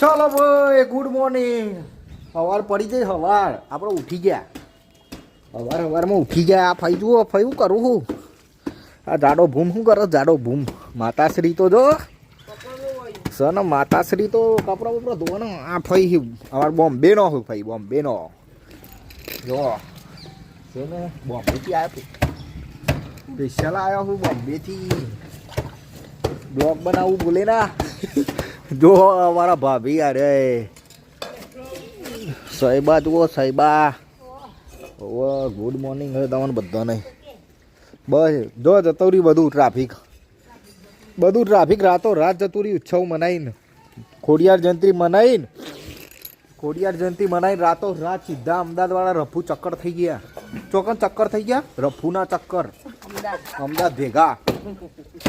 ચાલો ભાઈ good morning સવાર પડી જઈ સવાર આપણે ઉઠી ગયા. સવાર સવારમાં ઉઠી ગયા. આ ફઈ જુઓ, ફઈ હું કરું હું? આ જાડો ભૂમ શું કરો? જાડો ભૂમ. માતાશ્રી તો જો. સન માતાશ્રી તો કપડા બપડા ધોવાનો. આ ફઈ અમારે બોમ્બે નો હું ફઈ બોમ્બે નો જો. ને બોમ્બેથી આવ્યો સ્પેશિયલ આવ્યો હું બોમ્બેથી. બ્લોગ બનાવવું બોલે ના જો અમારા ભાભી અરે સાહેબા જુઓ સાહેબા. ઓ ગુડ મોર્નિંગ હવે તમને બધાને. બસ જો જતો રહ્યું બધું ટ્રાફિક બધું ટ્રાફિક રાતો રાત જતું રહ્યું ઉત્સવ મનાવીને ખોડિયાર જયંતિ મનાવીને ખોડિયાર જયંતિ મનાવીને રાતો રાત સીધા અમદાવાદવાળા રફુ ચક્કર થઈ ગયા. ચોકન ચક્કર થઈ ગયા? રફુના ચક્કર. અમદાવાદ. ભેગા.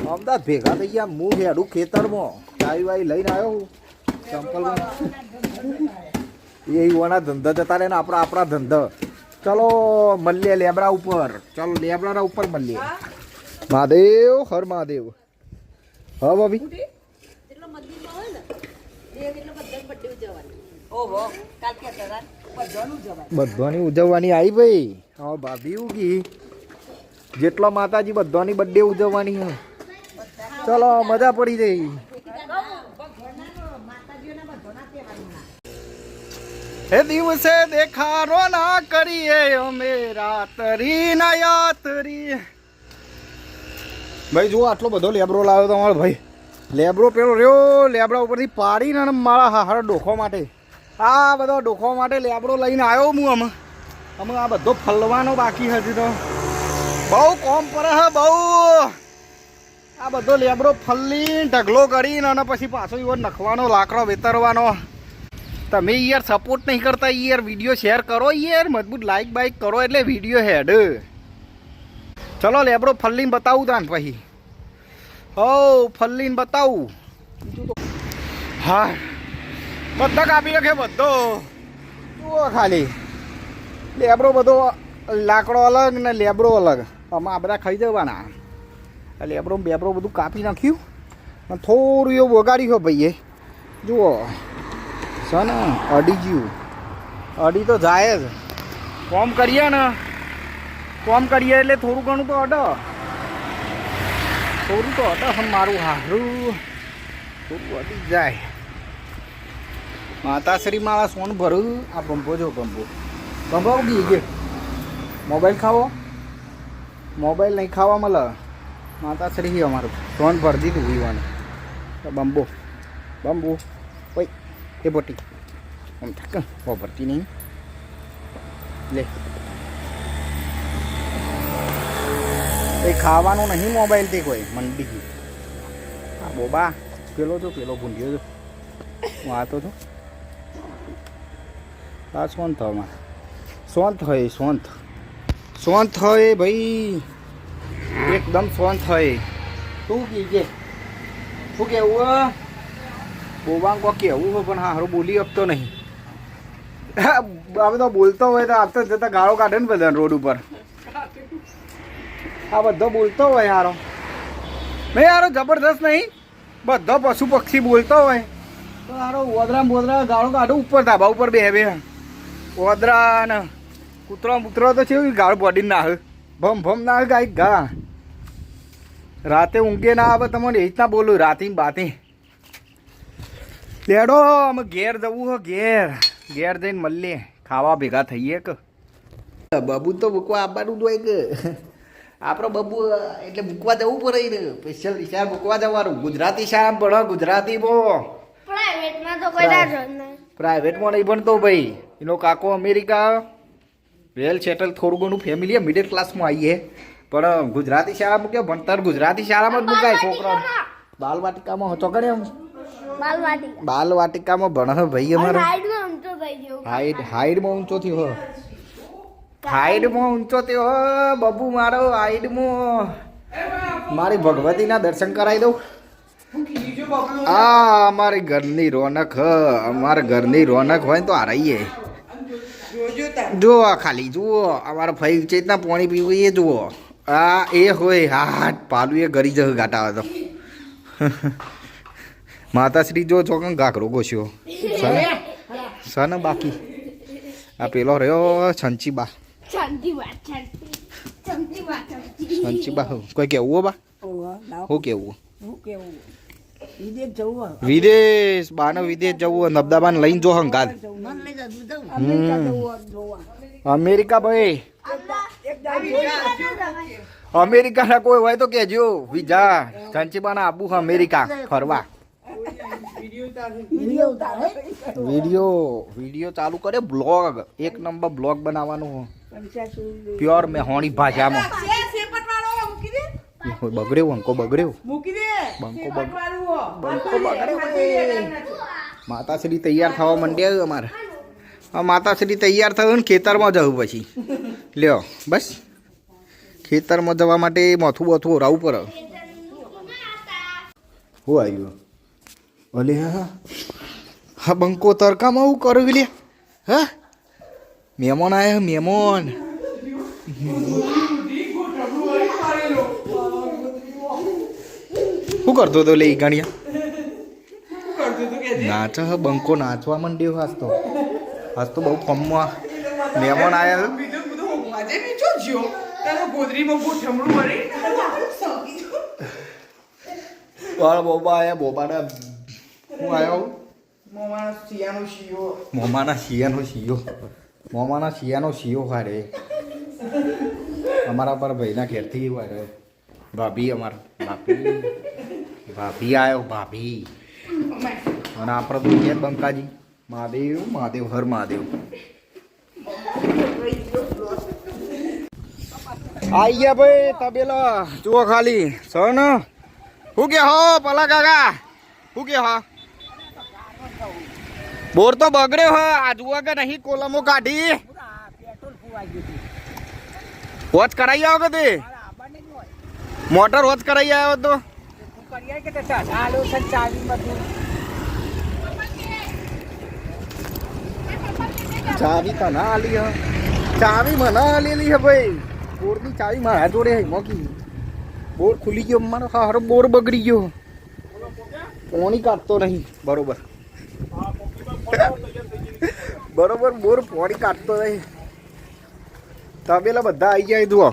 અમદાવાદ ભેગા થઈ ગયા. મું હેડું ખેતરમાં. ચાવી વાવી લઈને આવ્યો હું. ચંપલમાં એ ઓના ધંધા જતા રહે ને આપણા આપણા ધંધા. ચલો મળીએ લેબડા ઉપર. ચલો લેબડાના ઉપર મળીએ. મહાદેવ હર મહાદેવ. હા ભાભી. જેટલો મંદિરમાં હોય ને એ એટલો બધા બર્થડે ઉજવવાની બધાની આવી ભાઈ. હા ભાભી ઉગી. જેટલા માતાજી બધાની બર્થડે ઉજવવાની ચલો મજા પડી જઈ એ દિવસે દેખારો ના કરીએ અમે રાતરી ના યાતરી. ભાઈ, જુઓ આટલો બધો લેબરો લાવ્યો તમારો ભાઈ. લેબરો પેલો રહ્યો લેબડા ઉપરથી પાડીને અને મારા હાહાર ડોખો માટે. આ બધો ડોખો માટે લેબડો લઈને આવ્યો હું અમે અમે આ બધો ફલવાનો બાકી હજી તો. બહુ કોમ પડે હે બહુ. આ બધો લેબડો ફલ્લી ઢગલો કરીને અને પછી પાછો એવો નખવાનો, લાકડો વેતરવાનો. તમે યાર સપોર્ટ નહીં કરતા યાર વીડિયો શેર કરો યાર, મજબૂત લાઈક બાઈક કરો એટલે વીડિયો હેડ ચલો લેબડો ફલ્લીને બતાવું તાન પછી. હો ફલ્લીને બતાવું. હા, બધા કાપી નાખે, બધો. જુઓ ખાલી. લેબડો બધો લાકડો અલગ ને લેબડો અલગ. આમાં આ બધા ખાઈ જવાના. લેબડો બેબડો બધું કાપી નાખ્યું. થોડું એવું વગાડ્યું ભાઈ ભાઈએ. જુઓ. છે ને? અડી ગયું. અડી તો જાય જ. કોમ કરીએ ને? કોમ કરીએ એટલે થોડું ઘણું તો અડ. થોડું તો અડ મારું હારું. થોડું અડી જાય. માતાશ્રી મારા સોન ભરું. આ પંપો જો પંપો પંપો ઉગી ગયો મોબાઈલ ખાવો. મોબાઈલ નહીં ખાવા મળે. માતાશ્રી અમારું. સોન ભરી દીધું પીવાનું બંબો બંબો ઓય. એ બોટી. આમ થાક ઓ ભરતી નહીં. લે. એ ખાવાનું નહીં મોબાઈલથી કોઈ મંડી આ બોબા, પેલો જો, પેલો ભૂંડ્યો જો. હું આતો છું. આ સોન થવામાં શાંત હોય સોંત શાંત હોય, ભાઈ. એકદમ શાંત હોય. શું કીજે. શું કેવું, હે? બોબાંગ કો કેવું હોય, પણ હારું બોલી આપતો નહીં. આ બધો બોલતો હોય તો આપતો જતા ગાળો કાઢે ને બધા રોડ ઉપર. આ બધો બોલતો હોય હારો. નહીં, હારો જબરદસ્ત નહીં. બધો પશુ પક્ષી બોલતો હોય. તો હારો ઓદરા બોદરા ગાળો કાઢો, ઉપર ધાબા ઉપર બે બે ઓદરા ને કૂતરો કૂતરો તો છે ગાળ બોડી ના ભમ ભમ ના ગાય ગા. રાતે ઊંઘે ના આવે, તમને એ રીતના બોલું રાતે બાતે લેડો અમે ઘેર જવું હો ઘેર. ઘેર જઈને મળીએ. ખાવા ભેગા થઈએ કે. બાબુ તો મૂકવા આવવાનું જ હોય કે. આપણો બબુ એટલે મૂકવા જવું પડે ને સ્પેશિયલ નિશાળ મૂકવા જવાનું. ગુજરાતી શાળા ભણો ગુજરાતી પ્રાઇવેટમાં તો કોઈ ના જોડ નહીં. પ્રાઇવેટમાં નહીં ભણતો ભાઈ. એનો કાકો અમેરિકા વેલ સેટલ થોડું ઘણું ફેમિલી મિડલ ક્લાસમાં આવીએ પણ ગુજરાતી શાળા મૂક્યો ભણતર? ગુજરાતી શાળામાં જ મૂકાય છોકરા બાલ વાટિકામાં કરે બાલવાટી બાલ વાટિકામાં ભણે ભાઈ અમારો. સાઈડમાં ઊંચો થઈ ગયો. હાઈટ હાઈટમાં ઊંચો થયો હો. હાઈટમાં ઊંચો થયો હો બબુ મારો હાઈટમાં. મારી ભગવતીના દર્શન કરાવી દઉં. આ અમારી ઘરની રોનક હ અમારા ઘરની રોનક હોય તો હારાઈએ. જુઓ આ ખાલી જુઓ અમારા ભાઈ ચેતના પાણી પીવું એ જુઓ. આ એ હોય હાટ પાલું એ ગરી જશે ગાટા તો માતાશ્રી જો ચોકન ઘાઘરો ગોસ્યો સને સને બાકી. આ પેલો રહ્યો છંચીબા. છંચીબા કોઈ કેવું બા? હું કેવું? વિદેશ બાને વિદેશ જવું નબદાબાને લઈને જો લઈ અમેરિકા ભાઈ. અમેરિકાના કોઈ હોય તો કેજો વિઝા છંચીબાના આબુ અમેરિકા ફરવા. વીડિયો વીડિયો ચાલુ કરે બ્લોગ. એક નંબર બ્લોગ બનાવવાનું. પ્યોર મેહોણી ભાષામાં. બગડ્યો અંકો બગડ્યો. દે બંકો બગ માતાશ્રી તૈયાર થવા માંડ્યા અમારે. માતાશ્રી તૈયાર થયું ને ખેતરમાં જવું પછી. લ્યો, બસ. ખેતરમાં જવા માટે માથું બોથું ઓરાવું પડે. હું આવ્યું અલે હા હા. બંકો તરકામાં હું કરું લે હા? મહેમાન આવ્યા મહેમાન. શું કરતો હતો લે ઈ ગણિયા નાચો હ બંકો નાચવા માંડ્યો હાસ તો. હાસ તો બહુ ફમમાં મહેમાન આવ્યા બોબા આયા બોબાના હું આવ્યો મોમાના શિયાનો શિયો. મોમાના શિયાનો શિયો. મોમાના શિયાનો શિયો હારે. અમારા પર ભાઈના ઘેરથી વારે. ભાભી અમારા ભાભી. ભાભી આવ્યો ભાભી. અને આપણે તો ઘેર બંકાજી મહાદેવ મહાદેવ હર મહાદેવ. આઈ ગયા ભાઈ તબેલા. જુઓ ખાલી. સન. શું કે હો પલા કાકા? શું કે હા? બોર તો બગડ્યો હ. આજુ કે નહીં, કોલમો કાઢી. વોચ કરાઈ આવો કે તે? મોટર વોચ કરાઈ આવ્યો તો. ચાવી તો ના આલી હ. ચાવી મને આલેલી હે ભાઈ. બોરની ચાવી મારા જોડે હે મોકી બોર ખુલી ગયો, મારો હારો બોર બગડી ગયો. પોણી કાઢતો નહીં, બરોબર. બરોબર બોર પોણી કાઢતો નહીં. તબેલા બધા આવી ગયા જુઓ.